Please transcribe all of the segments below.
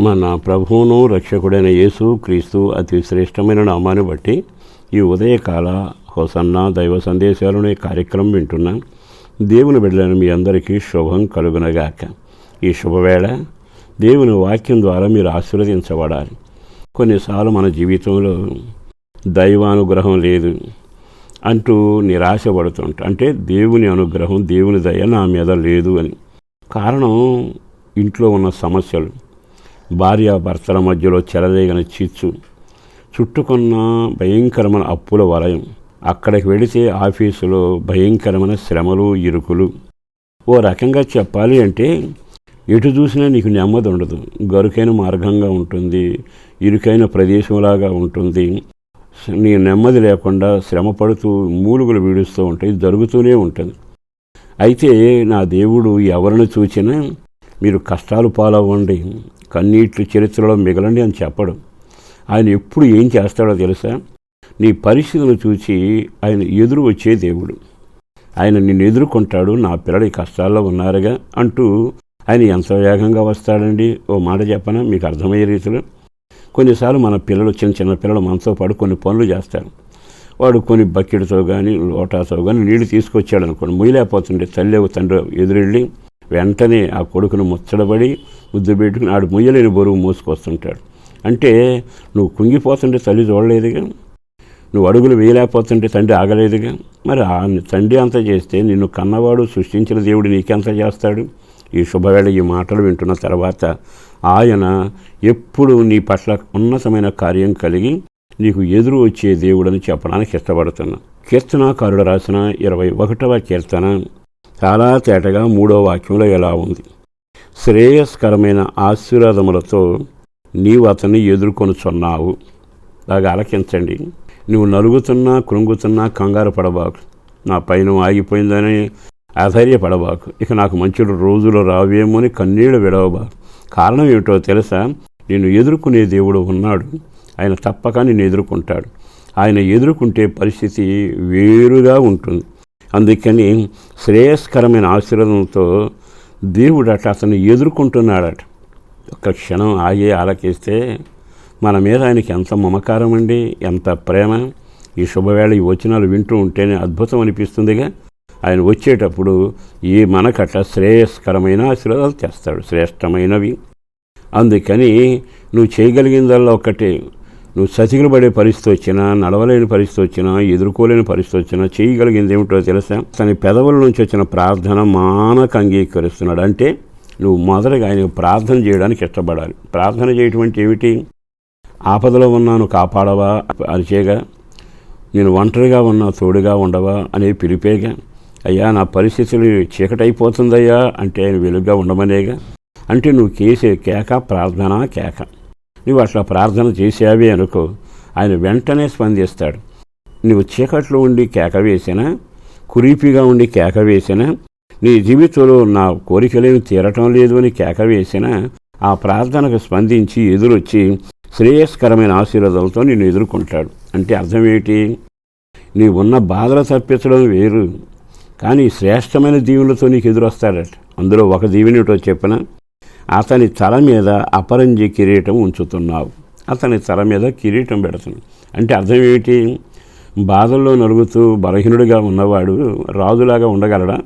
మన ప్రభువును రక్షకుడైన యేసు క్రీస్తు అతి శ్రేష్టమైన నామాన్ని బట్టి ఈ ఉదయకాల హోసన్న దైవ సందేశాలను ఈ కార్యక్రమం వింటున్నాం. దేవుని బిడ్డలను మీ అందరికీ శుభం కలుగునగాక. ఈ శుభవేళ దేవుని వాక్యం ద్వారా మీరు ఆశీర్వదించబడాలి. కొన్నిసార్లు మన జీవితంలో దైవానుగ్రహం లేదు అంటూ నిరాశపడుతుంటా. అంటే దేవుని అనుగ్రహం దేవుని దయ నా మీద లేదు అని. కారణం ఇంట్లో ఉన్న సమస్యలు. భార్య భర్తల మధ్యలో చెలరేగని చిచ్చు చుట్టుకున్న భయంకరమైన అప్పుల వలయం. అక్కడికి వెళితే ఆఫీసులో భయంకరమైన శ్రమలు ఇరుకులు. ఓ రకంగా చెప్పాలి అంటే ఎటు చూసినా నీకు నెమ్మది ఉండదు. గరుకైన మార్గంగా ఉంటుంది. ఇరుకైన ప్రదేశంలాగా ఉంటుంది. నీ నెమ్మది లేకుండా శ్రమ పడుతూ మూలుగులు వీడుస్తూ ఉంటాయి జరుగుతూనే ఉంటుంది. అయితే నా దేవుడు ఎవరిని చూచినా మీరు కష్టాలు పాలవ్వండి కన్నీట్లు చరిత్రలో మిగలండి అని చెప్పడం. ఆయన ఎప్పుడు ఏం చేస్తాడో తెలుసా? నీ పరిస్థితులు చూసి ఆయన ఎదురు వచ్చే దేవుడు. ఆయన నిన్ను ఎదుర్కొంటాడు నా పిల్లలు ఈ కష్టాల్లో ఉన్నారుగా అంటూ ఆయన ఎంత వేగంగా వస్తాడండి. ఓ మాట చెప్పనా? మీకు అర్థమయ్యే రీతిలో. కొన్నిసార్లు మన పిల్లలు చిన్న చిన్న పిల్లలు మనతో పాటు కొన్ని పనులు చేస్తారు. వాడు కొన్ని బకెట్తో కానీ లోటాతో కానీ నీళ్ళు తీసుకొచ్చాడు అనుకోండి ముయ్యలేకపోతుండే తల్లి తండ్రి ఎదురెళ్ళి వెంటనే ఆ కొడుకును ముచ్చడబడి ముద్దు పెట్టుకుని ఆడు ముయ్యలేని బరువు మోసుకొస్తుంటాడు. అంటే నువ్వు కుంగిపోతుంటే తల్లి చూడలేదుగా? నువ్వు అడుగులు వేయలేకపోతుంటే తండ్రి ఆగలేదుగా? మరి ఆ తండ్రి అంత చేస్తే నిన్ను కన్నవాడు సృష్టించిన దేవుడు నీకెంత చేస్తాడు? ఈ శుభవేళ ఈ మాటలు వింటున్న తర్వాత ఆయన ఎప్పుడు నీ పట్ల ఉన్నతమైన కార్యం కలిగి నీకు ఎదురు వచ్చే దేవుడని చెప్పడానికి ఇష్టపడుతున్నా. కీర్తనాకారుడు రాసిన ఇరవై ఒకటవ కీర్తన చాలా తేటగా మూడో వాక్యంలో ఎలా ఉంది? శ్రేయస్కరమైన ఆశీర్వాదములతో నీవు అతన్ని ఎదుర్కొనుచున్నావు. బాగా ఆలకించండి. నువ్వు నలుగుతున్నా కృంగుతున్నా కంగారు పడబాకు. నా పైన ఆగిపోయిందని అధైర్యపడబాకు. ఇక నాకు మంచి రోజులు రావేమో అని కన్నీళ్ళు విడవబాకు. కారణం ఏమిటో తెలుసా? నేను ఎదుర్కొనే దేవుడు ఉన్నాడు. ఆయన తప్పక నేను ఎదుర్కొంటాడు. ఆయన ఎదుర్కొంటే పరిస్థితి వేరుగా ఉంటుంది. అందుకని శ్రేయస్కరమైన ఆశీర్వాదంతో దేవుడట అతను ఎదుర్కొంటున్నాడట. ఒక్క క్షణం ఆగి ఆలకిస్తే మన మీద ఆయనకి ఎంత మమకారం అండి ఎంత ప్రేమ. ఈ శుభవేళ ఈ వచనాలు వింటూ ఉంటేనే అద్భుతం అనిపిస్తుందిగా. ఆయన వచ్చేటప్పుడు ఈ మనకట శ్రేయస్కరమైన ఆశీర్వాదాలు తెస్తాడు శ్రేష్టమైనవి. అందుకని నువ్వు చేయగలిగిందల్లా ఒకటి. నువ్వు సతికిలు పడే పరిస్థితి వచ్చినా నడవలేని పరిస్థితి వచ్చినా ఎదుర్కోలేని పరిస్థితి వచ్చినా చేయగలిగింది ఏమిటో తెలుసా? తన పెదవుల నుంచి వచ్చిన ప్రార్థన మానక అంగీకరిస్తున్నాడు. అంటే నువ్వు మొదటగా ఆయన ప్రార్థన చేయడానికి ఇష్టపడాలి. ప్రార్థన చేయటం ఏమిటి? ఆపదలో ఉన్నాను కాపాడవా? అరిచేగా? నేను ఒంటరిగా ఉన్నా తోడుగా ఉండవా? అనే పిలిపేగా? అయ్యా నా పరిస్థితులు చీకటైపోతుందయ్యా అంటే ఆయన వెలుగ్గా ఉండమనేగా? అంటే నువ్వు కేసే కేక ప్రార్థన కేక. నువ్వు అట్లా ప్రార్థన చేసావే అనుకో ఆయన వెంటనే స్పందిస్తాడు. నువ్వు చీకట్లో ఉండి కేక వేసినా కురీపిగా ఉండి కేక వేసినా నీ జీవితంలో నా కోరికలేమి తీరటం లేదు అని కేక వేసినా ఆ ప్రార్థనకు స్పందించి ఎదురొచ్చి శ్రేయస్కరమైన ఆశీర్వాదాలతో నిన్ను ఎదుర్కొంటాడు. అంటే అర్థం ఏమిటి? నీ ఉన్న బాధలు తప్పించడం వేరు కానీ శ్రేష్టమైన దీవులతో నీకు ఎదురొస్తాడట. అందులో ఒక దీవెనిటో చెప్పిన? అతని తల మీద అపరంజి కిరీటం ఉంచుతున్నావు. అతని తల మీద కిరీటం పెడుతున్నావు. అంటే అర్థం ఏమిటి? బాధల్లో నలుగుతూ బలహీనుడిగా ఉన్నవాడు రాజులాగా ఉండగలడా?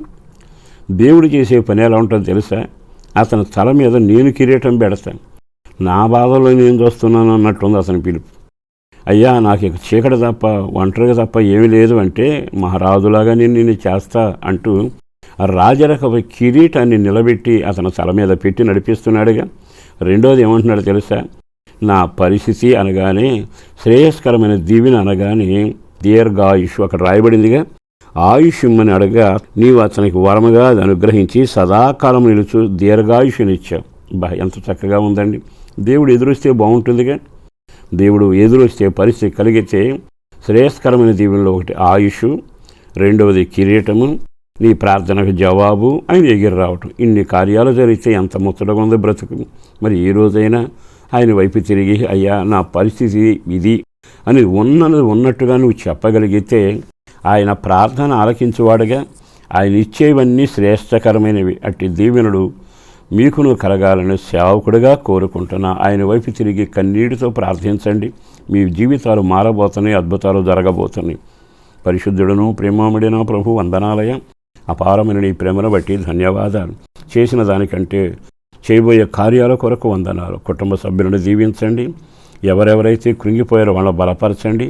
దేవుడు చేసే పని ఎలా ఉంటుందో తెలుసా? అతని తల మీద నేను కిరీటం పెడతాను నా బాధలో నేను చూస్తున్నాను అన్నట్టుంది అతని పిలుపు. అయ్యా నాకు ఇక చీకటి తప్ప ఒంటరిగా తప్ప ఏమీ లేదు అంటే మహారాజులాగా నేను నిన్ను చేస్తా అంటూ రాజరక కిరీటాన్ని నిలబెట్టి అతని తల మీద పెట్టి నడిపిస్తున్నాడుగా. రెండోది ఏమంటున్నాడు తెలుసా? నా పరిస్థితి అనగానే శ్రేయస్కరమైన దీవెన అనగానే దీర్ఘాయుష్ అక్కడ రాయబడిందిగా. ఆయుష్యమని అడగా నీవు అతనికి వరముగా అది అనుగ్రహించి సదాకాలం నిలుచు దీర్ఘాయుష్నిచ్చావు. బా ఎంత చక్కగా ఉందండి. దేవుడు ఎదురొస్తే బాగుంటుందిగా. దేవుడు ఎదురొస్తే పరిస్థితి కలిగితే శ్రేయస్కరమైన దీవెనలో ఒకటి ఆయుష్ రెండవది కిరీటము నీ ప్రార్థనకు జవాబు ఆయన ఎగిరి రావటం. ఇన్ని కార్యాలు జరిగితే ఎంత ముచ్చటగా ఉంది బ్రతుకు. మరి ఈ రోజైనా ఆయన వైపు తిరిగి అయ్యా నా పరిస్థితి ఇది అని ఉన్నది ఉన్నట్టుగా నువ్వు చెప్పగలిగితే ఆయన ప్రార్థన ఆలకించువాడుగా. ఆయన ఇచ్చేవన్నీ శ్రేష్టకరమైనవి. అట్టి దీవెనుడు మీకును కలగాలని సేవకుడిగా కోరుకుంటున్నా. ఆయన వైపు తిరిగి కన్నీటితో ప్రార్థించండి. మీ జీవితాలు మారబోతున్నాయి అద్భుతాలు జరగబోతున్నాయి. పరిశుద్ధుడును ప్రేమాముడిన ప్రభు వందనాలయ. అపారమైన నీ ప్రేమను బట్టి ధన్యవాదాలు. చేసిన దానికంటే చేయబోయే కార్యాల కొరకు వందనాలు. కుటుంబ సభ్యులను దీవించండి. ఎవరెవరైతే కృంగిపోయారో వాళ్ళని బలపరచండి.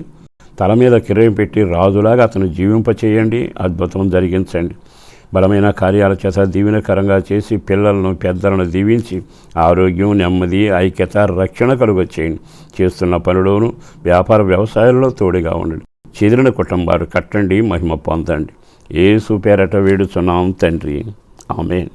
తల మీద కిరయం పెట్టి రాజులాగా అతను జీవింపచేయండి. అద్భుతం జరిగించండి. బలమైన కార్యాల చేత దీవెనకరంగా చేసి పిల్లలను పెద్దలను దీవించి ఆరోగ్యం నెమ్మది ఐక్యత రక్షణ కలుగొచ్చేయండి చేస్తున్న పనిలోను వ్యాపార వ్యవసాయాల్లో తోడుగా ఉండండి. చెదిరిన కుటుంబాలు కట్టండి మహిమ పొందండి. ఏసు పేరట వేడుచున్నాం తండ్రి. ఆమె